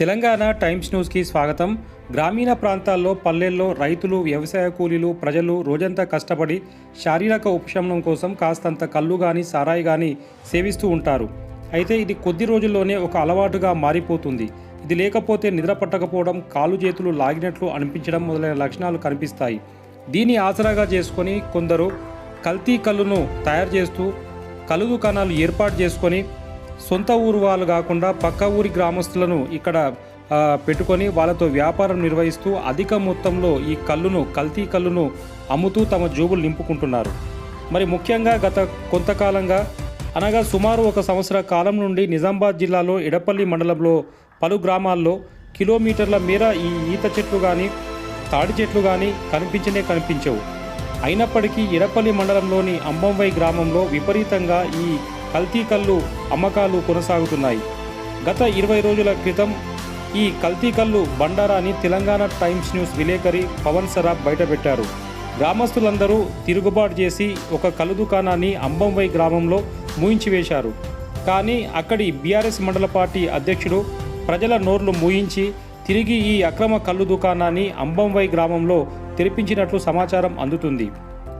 Telangana times న్యూస్కి స్వాగతం. గ్రామీణ ప్రాంతాల్లో పల్లెల్లో రైతులు వ్యవసాయ కూలీలు ప్రజలు రోజంతా కష్టపడి శారీరక ఉపశమనం కోసం కాస్తంత కళ్ళు కానీ సారాయి కానీ సేవిస్తూ ఉంటారు. అయితే ఇది కొద్ది రోజుల్లోనే ఒక అలవాటుగా మారిపోతుంది. ఇది లేకపోతే నిద్ర పట్టకపోవడం కాలు చేతులు లాగినట్లు అనిపించడం మొదలైన లక్షణాలు కనిపిస్తాయి. దీన్ని ఆసరాగా చేసుకొని కొందరు కల్తీ కళ్ళును తయారు చేస్తూ కళ్ళు దుకాణాలు ఏర్పాటు చేసుకొని సొంత ఊరు వాళ్ళు కాకుండా పక్క ఊరి గ్రామస్తులను ఇక్కడ పెట్టుకొని వాళ్ళతో వ్యాపారం నిర్వహిస్తూ అధిక మొత్తంలో ఈ కళ్ళును కల్తీ కళ్ళును అమ్ముతూ తమ జోబులు నింపుకుంటున్నారు. మరి ముఖ్యంగా గత కొంతకాలంగా అనగా సుమారు ఒక సంవత్సర కాలం నుండి నిజామాబాద్ జిల్లాలో ఎడపల్లి మండలంలో పలు గ్రామాల్లో కిలోమీటర్ల మేర ఈ ఈత చెట్లు కానీ తాడి చెట్లు కానీ కనిపించనే కనిపించవు. అయినప్పటికీ ఎడపల్లి మండలంలోని అంబంవై గ్రామంలో విపరీతంగా ఈ కల్తీ కళ్ళు అమ్మకాలు కొనసాగుతున్నాయి. గత ఇరవై రోజుల క్రితం ఈ కల్తీ కళ్ళు బండారాని తెలంగాణ టైమ్స్ న్యూస్ విలేకరి పవన్ సరాబ్ బయటపెట్టారు. గ్రామస్తులందరూ తిరుగుబాటు చేసి ఒక కళ్ళు దుకాణాన్ని అంబంవై గ్రామంలో మూయించివేశారు. కానీ అక్కడి బీఆర్ఎస్ మండల పార్టీ అధ్యక్షుడు ప్రజల నోర్లు మూయించి తిరిగి ఈ అక్రమ కళ్ళు దుకాణాన్ని అంబంవై గ్రామంలో తెరిపించినట్లు సమాచారం అందుతుంది.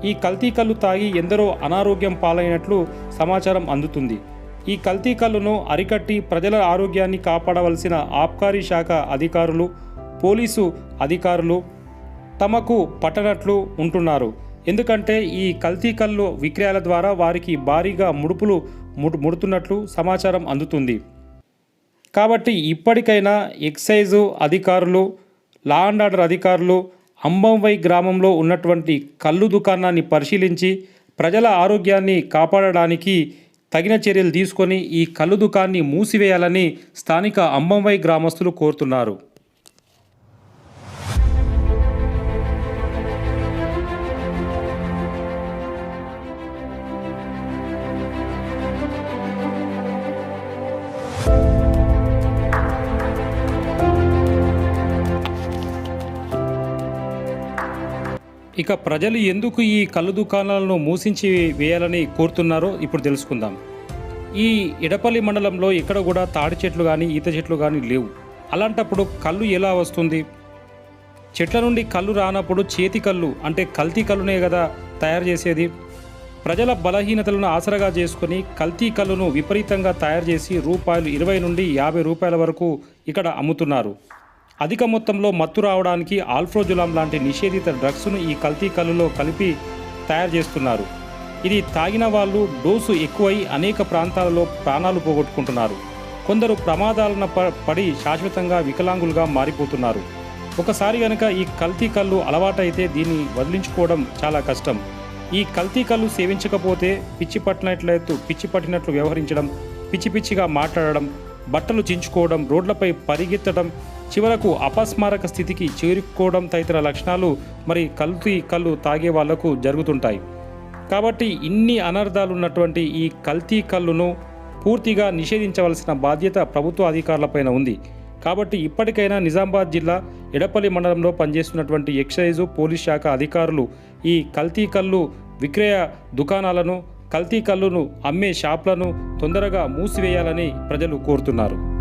ఈ కల్తీ కళ్ళు తాగి ఎందరో అనారోగ్యం పాలైనట్లు సమాచారం అందుతుంది. ఈ కల్తీ కళ్ళును అరికట్టి ప్రజల ఆరోగ్యాన్ని కాపాడవలసిన ఆబ్కారీ శాఖ అధికారులు పోలీసు అధికారులు తమకు పట్టనట్లు ఉంటున్నారు. ఎందుకంటే ఈ కల్తీ కళ్ళు విక్రయాల ద్వారా వారికి భారీగా ముడుపులు ముడు ముడుతున్నట్లు సమాచారం అందుతుంది. కాబట్టి ఇప్పటికైనా ఎక్సైజు అధికారులు లా అండ్ ఆర్డర్ అధికారులు అంబంవై గ్రామంలో ఉన్నటువంటి కళ్ళు దుకాణాన్ని పరిశీలించి ప్రజల ఆరోగ్యాన్ని కాపాడడానికి తగిన చర్యలు తీసుకొని ఈ కళ్ళు దుకాణాన్ని మూసివేయాలని స్థానిక అంబంవై గ్రామస్తులు కోరుతున్నారు. ఇక ప్రజలు ఎందుకు ఈ కళ్ళు దుకాణాలను మూసించి వేయాలని కోరుతున్నారో ఇప్పుడు తెలుసుకుందాం. ఈ ఎడపల్లి మండలంలో ఇక్కడ కూడా తాడి చెట్లు కానీ ఈత చెట్లు కానీ లేవు. అలాంటప్పుడు కళ్ళు ఎలా వస్తుంది? చెట్ల నుండి కళ్ళు రానప్పుడు చేతి కళ్ళు అంటే కల్తీ కళ్ళునే కదా తయారు చేసేది. ప్రజల బలహీనతలను ఆసరగా చేసుకొని కల్తీ కళ్ళును విపరీతంగా తయారు చేసి రూపాయలు ఇరవై నుండి యాభై రూపాయల వరకు ఇక్కడ అమ్ముతున్నారు. అధిక మొత్తంలో మత్తు రావడానికి ఆల్ఫ్రోజులాం లాంటి నిషేధిత డ్రగ్స్ను ఈ కల్తీ కళ్ళులో కలిపి తయారు చేస్తున్నారు. ఇది తాగిన వాళ్ళు డోసు ఎక్కువై అనేక ప్రాంతాలలో ప్రాణాలు పోగొట్టుకుంటున్నారు. కొందరు ప్రమాదాలను పడి శాశ్వతంగా వికలాంగులుగా మారిపోతున్నారు. ఒకసారి గనక ఈ కల్తీ కళ్ళు అలవాటైతే దీన్ని వదిలించుకోవడం చాలా కష్టం. ఈ కల్తీ కళ్ళు సేవించకపోతే పిచ్చి పట్టినట్లయితే పిచ్చి పట్టినట్లు వ్యవహరించడం పిచ్చి పిచ్చిగా మాట్లాడడం బట్టలు చించుకోవడం రోడ్లపై పరిగెత్తడం చివరకు అపస్మారక స్థితికి చేరుకోవడం తదితర లక్షణాలు మరి కల్తీ కళ్ళు తాగే వాళ్ళకు జరుగుతుంటాయి. కాబట్టి ఇన్ని అనర్థాలు ఉన్నటువంటి ఈ కల్తీ కళ్ళును పూర్తిగా నిషేధించవలసిన బాధ్యత ప్రభుత్వ అధికారులపైన ఉంది. కాబట్టి ఇప్పటికైనా నిజామాబాద్ జిల్లా ఎడపల్లి మండలంలో పనిచేస్తున్నటువంటి ఎక్సైజు పోలీస్ శాఖ అధికారులు ఈ కల్తీ కళ్ళు విక్రయ దుకాణాలను కల్తీ కళ్ళును అమ్మే షాప్లను తొందరగా మూసివేయాలని ప్రజలు కోరుతున్నారు.